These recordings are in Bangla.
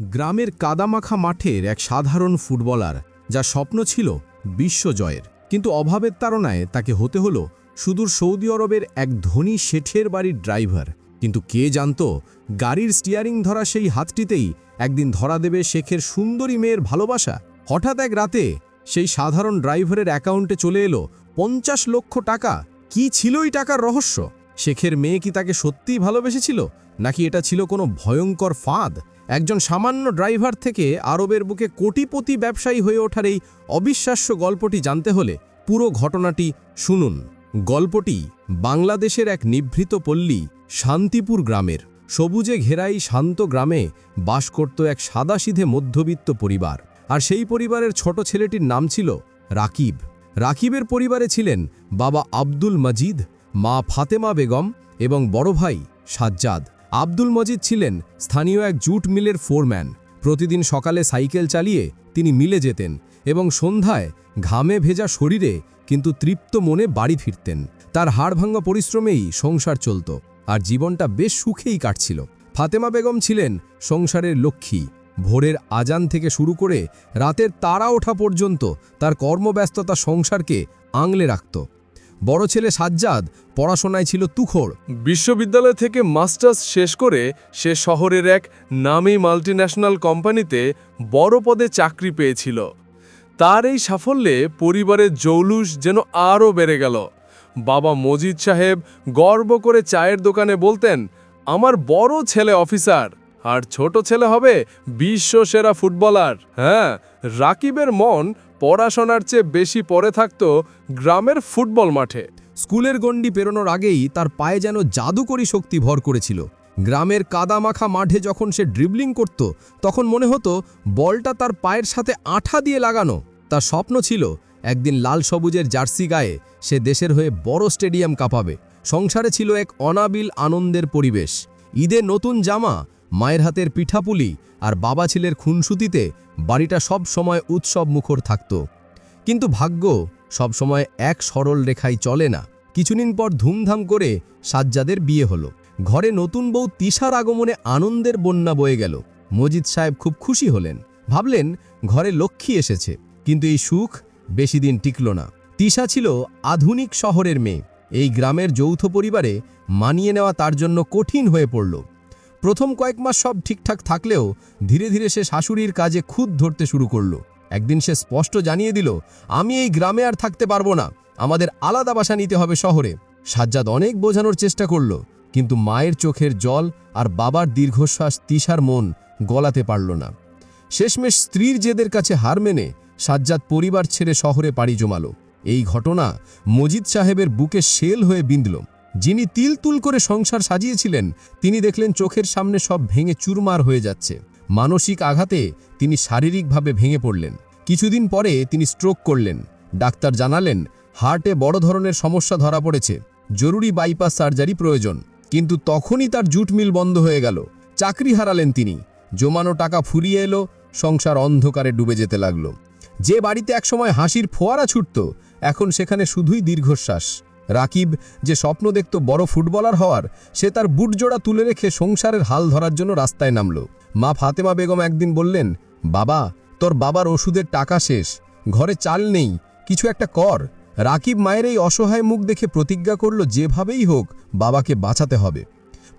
গ্রামের কাদামাখা মাঠের এক সাধারণ ফুটবলার, যা স্বপ্ন ছিল বিশ্বজয়ের কিন্তু অভাবের তাড়নায় তাকে হতে হলো সুদূর সৌদি আরবের এক ধনী শেঠের বাড়ির ড্রাইভার। কিন্তু কে জানত, গাড়ির স্টিয়ারিং ধরা সেই হাতটিতেই একদিন ধরা দেবে শেখের সুন্দরী মেয়ের ভালোবাসা। হঠাৎ এক রাতে সেই সাধারণ ড্রাইভারের অ্যাকাউন্টে চলে এলো পঞ্চাশ লক্ষ টাকা। কি ছিল এই টাকার রহস্য? শেখের মেয়ে কি তাকে সত্যিই ভালোবেসেছিল? নাকি এটা ছিল কোনো ভয়ঙ্কর ফাঁদ? একজন সামান্য ড্রাইভার থেকে আরবের বুকে কোটিপতি ব্যবসায়ী হয়ে ওঠার এই অবিশ্বাস্য গল্পটি জানতে হলে পুরো ঘটনাটি শুনুন। গল্পটি বাংলাদেশের এক নিভৃত পল্লী, শান্তিপুর গ্রামের। সবুজে ঘেরাই শান্ত গ্রামে বাস করত এক সাদাসিধে মধ্যবিত্ত পরিবার। আর সেই পরিবারের ছোট ছেলেটির নাম ছিল রাকিব। রাকিবের পরিবারে ছিলেন বাবা আব্দুল মজিদ মা ফাতেমা বেগম এবং বড় ভাই সাজ্জাদ। আব্দুল মজিদ ছিলেন স্থানীয় এক জুট মিলের ফোরম্যান। প্রতিদিন সকালে সাইকেল চালিয়ে তিনি মিলে যেতেন এবং সন্ধ্যায় ঘামে ভেজা শরীরে কিন্তু তৃপ্ত মনে বাড়ি ফিরতেন। তার হাড়ভাঙ্গা পরিশ্রমেই সংসার চলত আর জীবনটা বেশ সুখেই কাটছিল। ফাতেমা বেগম ছিলেন সংসারের লক্ষ্মী। ভোরের আজান থেকে শুরু করে রাতের তারা ওঠা পর্যন্ত তার কর্মব্যস্ততা সংসারকে আংলে রাখত। বড় ছেলে সাজ্জাদ, পড়াশোনায় ছিল তুখোর। বিশ্ববিদ্যালয় থেকে মাস্টার্স শেষ করে সে শহরের এক নামী মাল্টিন্যাশনাল কোম্পানিতে বড় পদে চাকরি পেয়েছিল। তার এই সাফল্যে পরিবারের জৌলুস যেন আরও বেড়ে গেল। বাবা মজিদ সাহেব গর্ব করে চায়ের দোকানে বলতেন, আমার বড় ছেলে অফিসার। আর ছোট ছেলে হবে বিশ্ব সেরা ফুটবলার। হ্যাঁ রাকিবের মন পড়াশোনার চেয়ে বেশি পড়ে থাকত গ্রামের ফুটবল মাঠে। স্কুলের গণ্ডি পেরোনোর আগেই তার পায়ে যেন জাদুকরী শক্তি ভর করেছিল। গ্রামের কাদামাখা মাঠে যখন সে ড্রিবলিং করত, তখন মনে হতো বলটা তার পায়ের সাথে আঠা দিয়ে লাগানো। তার স্বপ্ন ছিল, একদিন লাল সবুজের জার্সি গায়ে সে দেশের হয়ে বড় স্টেডিয়াম কাঁপাবে। সংসারে ছিল এক অনাবিল আনন্দের পরিবেশ। ঈদে নতুন জামা মায়ের হাতের পিঠাপুলি আর বাবা ছেলের খুনসুতিতে বাড়িটা সব সময় উৎসব মুখর থাকত। কিন্তু ভাগ্য সবসময় এক সরল রেখায় চলে না। কিছুদিন পর ধুমধাম করে সাজ্জাদের বিয়ে হলো। ঘরে নতুন বউ তিশার আগমনে আনন্দের বন্যা বয়ে গেল। মজিদ সাহেব খুব খুশি হলেন। ভাবলেন ঘরে লক্ষ্মী এসেছে, কিন্তু এই সুখ বেশি দিন টিকল না। তিশা ছিল আধুনিক শহরের মেয়ে। এই গ্রামের যৌথ পরিবারে মানিয়ে নেওয়া তার জন্য কঠিন হয়ে পড়ল। প্রথম কয়েক মাস সব ঠিকঠাক থাকলেও ধীরে ধীরে সে শাশুড়ির কাজে খুদ ধরতে শুরু করল। একদিন সে স্পষ্ট জানিয়ে দিল, আমি এই গ্রামে আর থাকতে পারব না। আমাদের আলাদা বাসা নিতে হবে শহরে। সাজ্জাদ অনেক বোঝানোর চেষ্টা করল, কিন্তু মায়ের চোখের জল আর বাবার দীর্ঘশ্বাস তিশার মন গলাতে পারল না। শেষমেশ স্ত্রীর জেদের কাছে হার মেনে সাজ্জাদ পরিবার ছেড়ে শহরে পাড়ি জমালো। এই ঘটনা মজিদ সাহেবের বুকে শেল হয়ে বিঁধল। যিনি তিল তুল করে সংসার সাজিয়েছিলেন, তিনি দেখলেন চোখের সামনে সব ভেঙে চুরমার হয়ে যাচ্ছে। মানসিক আঘাতে তিনি শারীরিকভাবে ভেঙে পড়লেন। কিছুদিন পরে তিনি স্ট্রোক করলেন। ডাক্তার জানালেন, হার্টে বড় ধরনের সমস্যা ধরা পড়েছে। জরুরি বাইপাস সার্জারি প্রয়োজন। কিন্তু তখনই তার জুট মিল বন্ধ হয়ে গেল। চাকরি হারালেন তিনি। জমানো টাকা ফুরিয়ে এলো। সংসার অন্ধকারে ডুবে যেতে লাগল। যে বাড়িতে একসময় হাসির ফোয়ারা ছুটত, এখন সেখানে শুধুই দীর্ঘশ্বাস। রাকিব যে স্বপ্ন দেখত বড় ফুটবলার হওয়ার, সে তার বুটজোড়া তুলে রেখে সংসারের হাল ধরার জন্য রাস্তায় নামল। মা ফাতেমা বেগম একদিন বললেন, বাবা, তোর বাবার ওষুধের টাকা শেষ, ঘরে চাল নেই, কিছু একটা কর। রাকিব মায়ের এই অসহায় মুখ দেখে প্রতিজ্ঞা করল, যেভাবেই হোক, বাবাকে বাঁচাতে হবে।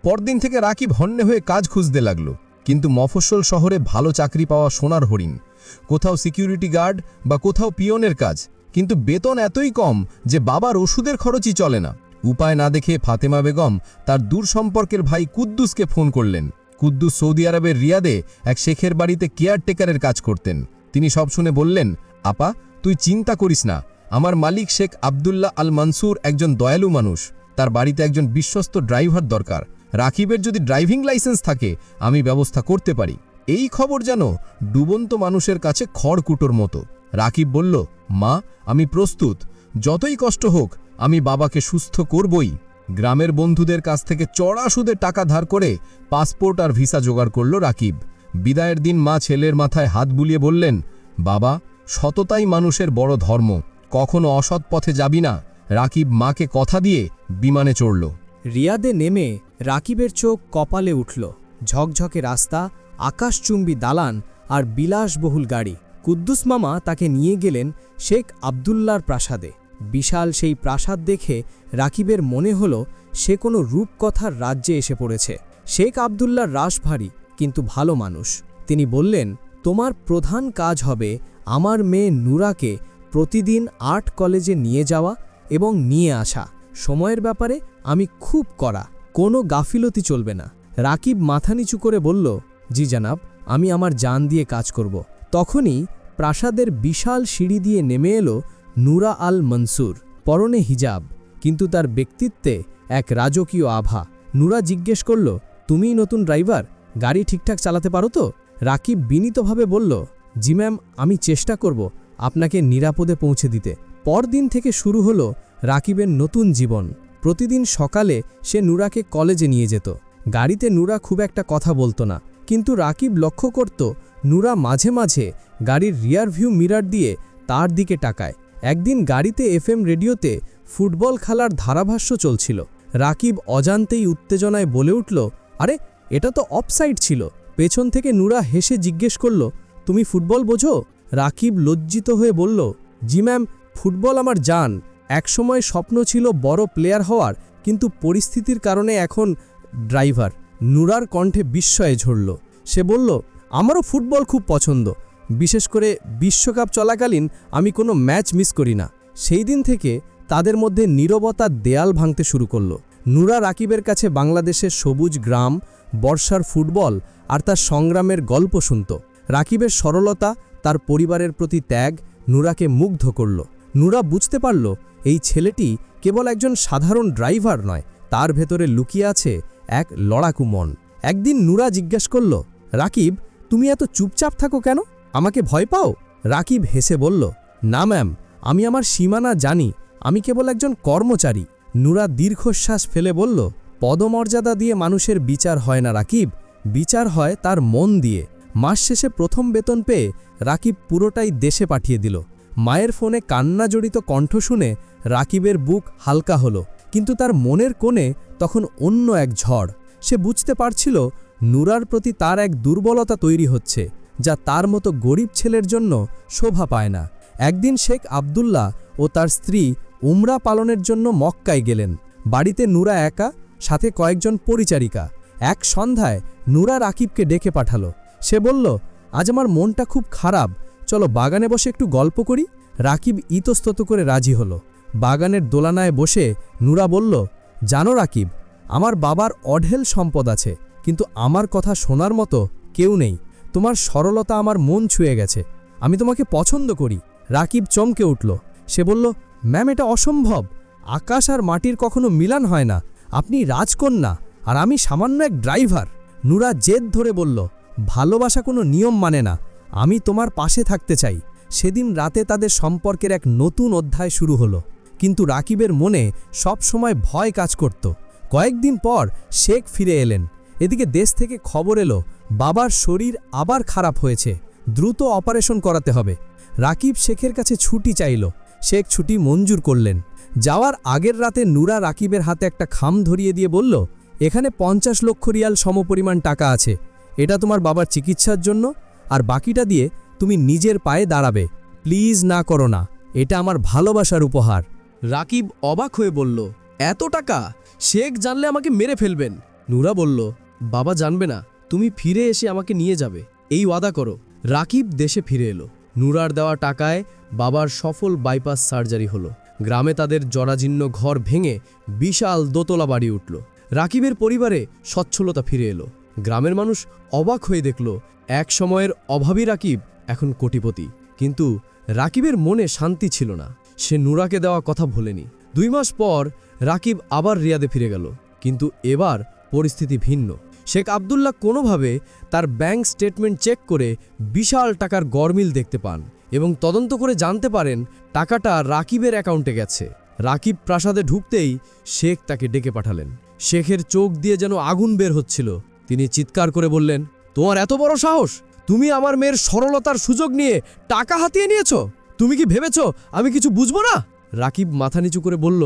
পরদিন থেকে রাকিব হন্যে হয়ে কাজ খুঁজতে লাগল, কিন্তু মফস্বল শহরে ভালো চাকরি পাওয়া সোনার হরিণ। কোথাও সিকিউরিটি গার্ড বা কোথাও পিয়নের কাজ কিন্তু বেতন এতই কম যে বাবার ওষুধের খরচই চলে না। উপায় না দেখে ফাতেমা বেগম তার দূর সম্পর্কের ভাই কুদ্দুসকে ফোন করলেন। কুদ্দুস সৌদি আরবের রিয়াদে এক শেখের বাড়িতে কেয়ারটেকারের কাজ করতেন। তিনি সব শুনে বললেন, আপা, তুই চিন্তা করিস না। আমার মালিক শেখ আবদুল্লাহ আল মানসুর একজন দয়ালু মানুষ। তার বাড়িতে একজন বিশ্বস্ত ড্রাইভার দরকার। রাকিবের যদি ড্রাইভিং লাইসেন্স থাকে, আমি ব্যবস্থা করতে পারি। এই খবর যেন ডুবন্ত মানুষের কাছে খড়কুটোর মতো। রাকিব বলল, মা, আমি প্রস্তুত। যতই কষ্ট হোক, আমি বাবাকে সুস্থ করবই। গ্রামের বন্ধুদের কাছ থেকে চড়া সুদে টাকা ধার করে পাসপোর্ট আর ভিসা জোগাড় করল রাকিব। বিদায়ের দিন মা ছেলের মাথায় হাত বুলিয়ে বললেন, বাবা, সততাই মানুষের বড় ধর্ম। কখনো অসৎ পথে যাবি না। রাকিব মাকে কথা দিয়ে বিমানে চড়ল। রিয়াদে নেমে রাকিবের চোখ কপালে উঠল। ঝকঝকে রাস্তা, আকাশচুম্বী দালান আর বিলাসবহুল গাড়ি। কুদ্দুস মামা তাকে নিয়ে গেলেন শেখ আবদুল্লার প্রাসাদে। বিশাল সেই প্রাসাদ দেখে রাকিবের মনে হল সে কোনো রূপকথার রাজ্যে এসে পড়েছে। শেখ আবদুল্লার রাস ভারী, কিন্তু ভালো মানুষ। তিনি বললেন, তোমার প্রধান কাজ হবে আমার মেয়ে নুরাকে প্রতিদিন আর্ট কলেজে নিয়ে যাওয়া এবং নিয়ে আসা। সময়ের ব্যাপারে আমি খুব করা কোনো গাফিলতি চলবে না। রাকিব মাথা নিচু করে বলল, জি জানাব, আমি আমার জান দিয়ে কাজ করব। তখনই প্রাসাদের বিশাল সিঁড়ি দিয়ে নেমে এলো নুরা আল মনসুর, পরনে হিজাব, কিন্তু তার ব্যক্তিত্বে এক রাজকীয় আভা। নুরা জিজ্ঞেস করল, তুমিই নতুন ড্রাইভার? গাড়ি ঠিকঠাক চালাতে পারো তো? রাকিব বিনীতভাবে বলল, জি ম্যাম, আমি চেষ্টা করব আপনাকে নিরাপদে পৌঁছে দিতে। পরদিন থেকে শুরু হলো রাকিবের নতুন জীবন। প্রতিদিন সকালে সে নুরাকে কলেজে নিয়ে যেত। গাড়িতে নুরা খুব একটা কথা বলতো না। কিন্তু রাকিব লক্ষ্য করত নুরা মাঝে মাঝে গাড়ির রিয়ার ভিউ মিরার দিয়ে তার দিকে টাকায় একদিন গাড়িতে এফএম রেডিওতে ফুটবল খেলার ধারাভাষ্য চলছিল। রাকিব অজান্তেই উত্তেজনায় বলে উঠল, আরে, এটা তো অফসাইড ছিল। পেছন থেকে নুরা হেসে জিজ্ঞেস করল, তুমি ফুটবল বোঝো? রাকিব লজ্জিত হয়ে বলল, জি ম্যাম, ফুটবল আমার জান। একসময় স্বপ্ন ছিল বড় প্লেয়ার হওয়ার, কিন্তু পরিস্থিতির কারণে এখন ড্রাইভার। নুরার কণ্ঠে বিস্ময়ে ঝরল। সে বলল, আমারও ফুটবল খুব পছন্দ। বিশেষ করে বিশ্বকাপ চলাকালীন আমি কোনো ম্যাচ মিস করি না। সেই দিন থেকে তাদের মধ্যে নীরবতার দেয়াল ভাঙতে শুরু করল। নুরা রাকিবের কাছে বাংলাদেশের সবুজ গ্রাম, বর্ষার ফুটবল আর তার সংগ্রামের গল্প শুনত। রাকিবের সরলতা, তার পরিবারের প্রতি ত্যাগ নুরাকে মুগ্ধ করল। নুরা বুঝতে পারল, এই ছেলেটি কেবল একজন সাধারণ ড্রাইভার নয়, তার ভেতরে লুকিয়ে আছে এক লড়াকু মন। একদিন নুরা জিজ্ঞেস করল, রাকিব, তুমি এত চুপচাপ থাকো কেন? আমাকে ভয় পাও? রাকিব হেসে বলল, না ম্যাম, আমি আমার সীমানা জানি, আমি কেবল একজন কর্মচারী। নুরা দীর্ঘশ্বাস ফেলে বলল, পদমর্যাদা দিয়ে মানুষের বিচার হয় না রাকিব, বিচার হয় তার মন দিয়ে। মাস শেষে প্রথম বেতন পেয়ে রাকিব পুরোটাই দেশে পাঠিয়ে দিল। মায়ের ফোনে কান্না জড়িত কণ্ঠ শুনে রাকিবের বুক হালকা হলো। কিন্তু তার মনের কোণে তখন অন্য এক ঝড়। সে বুঝতে পারছিল নুরার প্রতি তার এক দুর্বলতা তৈরি হচ্ছে, যা তার মতো গরিব ছেলের জন্য শোভা পায় না। একদিন শেখ আবদুল্লাহ ও তার স্ত্রী উমরা পালনের জন্য মক্কায় গেলেন। বাড়িতে নুরা একা, সাথে কয়েকজন পরিচারিকা। এক সন্ধ্যায় নুরা রাকিবকে ডেকে পাঠালো। সে বলল, আজ আমার মনটা খুব খারাপ, চলো বাগানে বসে একটু গল্প করি। রাকিব ইতস্তত করে রাজি হলো। বাগানের দোলানায় বসে নুরা বলল, জানো রাকিব, আমার বাবার অঢেল সম্পদ আছে, কিন্তু আমার কথা শোনার মতো কেউ নেই। তোমার সরলতা আমার মন ছুঁয়ে গেছে। আমি তোমাকে পছন্দ করি। রাকিব চমকে উঠল। সে বলল, ম্যাম, এটা অসম্ভব। আকাশ আর মাটির কখনো মিলান হয় না। আপনি রাজকন্যা, আর আমি সামান্য এক ড্রাইভার। নুরা জেদ ধরে বলল, ভালোবাসা কোনো নিয়ম মানে না। আমি তোমার পাশে থাকতে চাই। সেদিন রাতে তাদের সম্পর্কের এক নতুন অধ্যায় শুরু হলো। কিন্তু রাকিবের মনে সব সময় ভয় কাজ করত। কয়েকদিন পর শেখ ফিরে এলেন। এদিকে দেশ থেকে খবর এলো, বাবার শরীর আবার খারাপ হয়েছে, দ্রুত অপারেশন করাতে হবে। রাকিব শেখের কাছে ছুটি চাইল। শেখ ছুটি মঞ্জুর করলেন। যাওয়ার আগের রাতে নুরা রাকিবের হাতে একটা খাম ধরিয়ে দিয়ে বলল, এখানে পঞ্চাশ লক্ষ রিয়াল সমপরিমাণ টাকা আছে। এটা তোমার বাবার চিকিৎসার জন্য, আর বাকিটা দিয়ে তুমি নিজের পায়ে দাঁড়াবে। প্লিজ না করো না। এটা আমার ভালোবাসার উপহার। রাকিব অবাক হয়ে বলল, এত টাকা? শেখ জানলে আমাকে মেরে ফেলবেন। নুরা বলল, বাবা জানবে না, তুমি ফিরে এসে আমাকে নিয়ে যাবে। এই ওয়াদা করো। রাকিব দেশে ফিরে এলো। নুরার দেওয়া টাকায় বাবার সফল বাইপাস সার্জারি হলো। গ্রামে তাদের জরাজীর্ণ ঘর ভেঙে বিশাল দোতলা বাড়ি উঠল। রাকিবের পরিবারে সচ্ছলতা ফিরে এলো। গ্রামের মানুষ অবাক হয়ে দেখল, এক সময়ের অভাবী রাকিব এখন কোটিপতি। কিন্তু রাকিবের মনে শান্তি ছিল না। সে নুরাকে দেওয়া কথা ভোলেনি। দুই মাস পর রাকিব আবার রিয়াদে ফিরে গেল, কিন্তু এবার পরিস্থিতি ভিন্ন। শেখ আবদুল্লাহ কোনোভাবে তার ব্যাংক স্টেটমেন্ট চেক করে বিশাল টাকার গরমিল দেখতে পান এবং তদন্ত করে জানতে পারেন টাকাটা রাকিবের অ্যাকাউন্টে গেছে। রাকিব প্রাসাদে ঢুকতেই শেখ তাকে ডেকে পাঠালেন। শেখের চোখ দিয়ে যেন আগুন বের হচ্ছিল। তিনি চিৎকার করে বললেন, তোমার এত বড় সাহস? তুমি আমার মেয়ের সরলতার সুযোগ নিয়ে টাকা হাতিয়ে নিয়েছ? তুমি কি ভেবেছ? আমি কিছু বুঝব না? রাকিব মাথা নিচু করে বলল,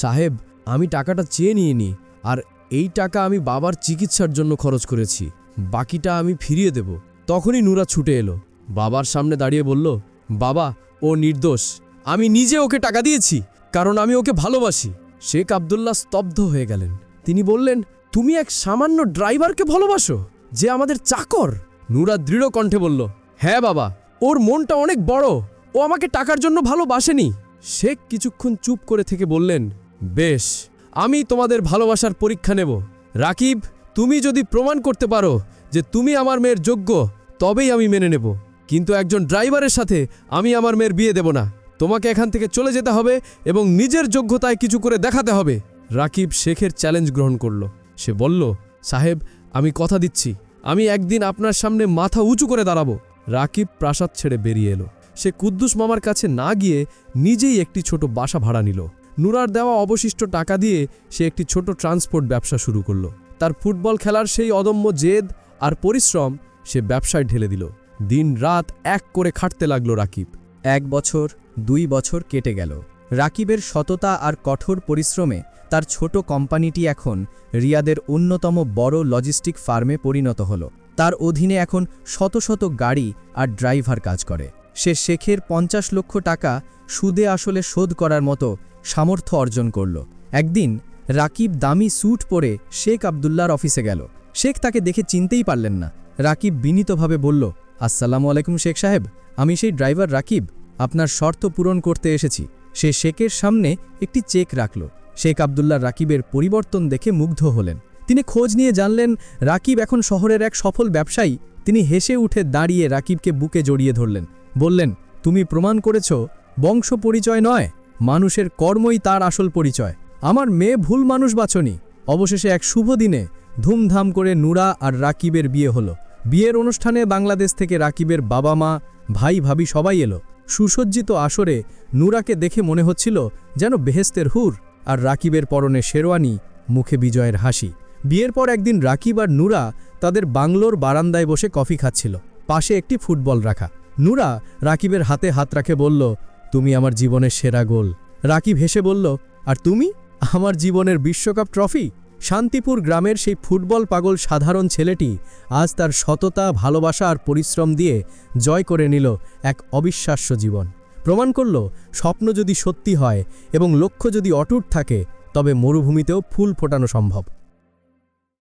সাহেব, আমি টাকাটা চেয়ে নিয়ে নি আর এই টাকা আমি বাবার চিকিৎসার জন্য খরচ করেছি। বাকিটা আমি ফিরিয়ে দেব। তখনই নুরা ছুটে এলো। বাবার সামনে দাঁড়িয়ে বলল, বাবা, ও নির্দোষ। আমি নিজে ওকে টাকা দিয়েছি, কারণ আমি ওকে ভালোবাসি। শেখ আবদুল্লাহ স্তব্ধ হয়ে গেলেন। তিনি বললেন, তুমি এক সামান্য ড্রাইভারকে ভালোবাসো, যে আমাদের চাকর? নুরা দৃঢ় কণ্ঠে বলল হ্যাঁ বাবা, ওর মনটা অনেক বড়। ও আমাকে টাকার জন্য ভালোবাসেনি। শেখ কিছুক্ষণ চুপ করে থেকে বললেন, বেশ, আমি তোমাদের ভালোবাসার পরীক্ষা নেব। রাকিব, তুমি যদি প্রমাণ করতে পারো যে তুমি আমার মেয়ের যোগ্য, তবেই আমি মেনে নেব। কিন্তু একজন ড্রাইভারের সাথে আমি আমার মেয়ের বিয়ে দেব না। তোমাকে এখান থেকে চলে যেতে হবে এবং নিজের যোগ্যতায় কিছু করে দেখাতে হবে। রাকিব শেখের চ্যালেঞ্জ গ্রহণ করল। সে বলল, সাহেব, আমি কথা দিচ্ছি। আমি একদিন আপনার সামনে মাথা উঁচু করে দাঁড়াবো। রাকিব প্রাসাদ ছেড়ে বেরিয়ে এলো। সে কুদ্দুস মামার কাছে না গিয়ে নিজেই একটি ছোট বাসা ভাড়া নিল। নুরার দেওয়া অবশিষ্ট টাকা দিয়ে সে একটি ছোট ট্রান্সপোর্ট ব্যবসা শুরু করল। তার ফুটবল খেলার সেই অদম্য জেদ আর পরিশ্রম সে ব্যবসায় ঢেলে দিল। দিন রাত এক করে খাটতে লাগল রাকিব। এক বছর, দুই বছর কেটে গেল। রাকিবের সততা আর কঠোর পরিশ্রমে তার ছোট কোম্পানিটি এখন রিয়াদের অন্যতম বড় লজিস্টিক ফার্মে পরিণত হল। তার অধীনে এখন শত শত গাড়ি আর ড্রাইভার কাজ করে। সে শেখের পঞ্চাশ লক্ষ টাকা সুদে আসলে শোধ করার মতো সামর্থ্য অর্জন করল। একদিন রাকিব দামি স্যুট পরে শেখ আবদুল্লার অফিসে গেল। শেখ তাকে দেখে চিনতেই পারলেন না। রাকিব বিনীতভাবে বলল, আসসালামু আলাইকুম শেখ সাহেব, আমি সেই ড্রাইভার রাকিব। আপনার শর্ত পূরণ করতে এসেছি। সে শেখের সামনে একটি চেক রাখল। শেখ আবদুল্লাহ রাকিবের পরিবর্তন দেখে মুগ্ধ হলেন। তিনি খোঁজ নিয়ে জানলেন, রাকিব এখন শহরের এক সফল ব্যবসায়ী। তিনি হেসে উঠে দাঁড়িয়ে রাকিবকে বুকে জড়িয়ে ধরলেন। বললেন, তুমি প্রমাণ করেছ, বংশ পরিচয় নয়, মানুষের কর্মই তার আসল পরিচয়। আমার মেয়ে ভুল মানুষ বাছনি। অবশেষে এক শুভ দিনে ধুমধাম করে নুরা আর রাকিবের বিয়ে হলো। বিয়ের অনুষ্ঠানে বাংলাদেশ থেকে রাকিবের বাবা মা ভাই, ভাবি সবাই এলো। সুসজ্জিত আসরে নুরাকে দেখে মনে হচ্ছিল যেন বেহেস্তের হুর আর রাকিবের পরনে শেরওয়ানি, মুখে বিজয়ের হাসি। বিয়ের পর একদিন রাকিব আর নুরা তাদের বাংলোর বারান্দায় বসে কফি খাচ্ছিল। পাশে একটি ফুটবল রাখা। নুরা রাকিবের হাতে হাত রাখে বলল, তুমি আমার জীবনের সেরা গোল। রাকিব হেসে বলল, আর তুমি? আমার জীবনের বিশ্বকাপ ট্রফি? শান্তিপুর গ্রামের সেই ফুটবল পাগল সাধারণ ছেলেটি আজ তার সততা, ভালোবাসা আর পরিশ্রম দিয়ে জয় করে নিল এক অবিশ্বাস্য জীবন। প্রমাণ করল, স্বপ্ন যদি সত্যি হয় এবং লক্ষ্য যদি অটুট থাকে, তবে মরুভূমিতেও ফুল ফোটানো সম্ভব।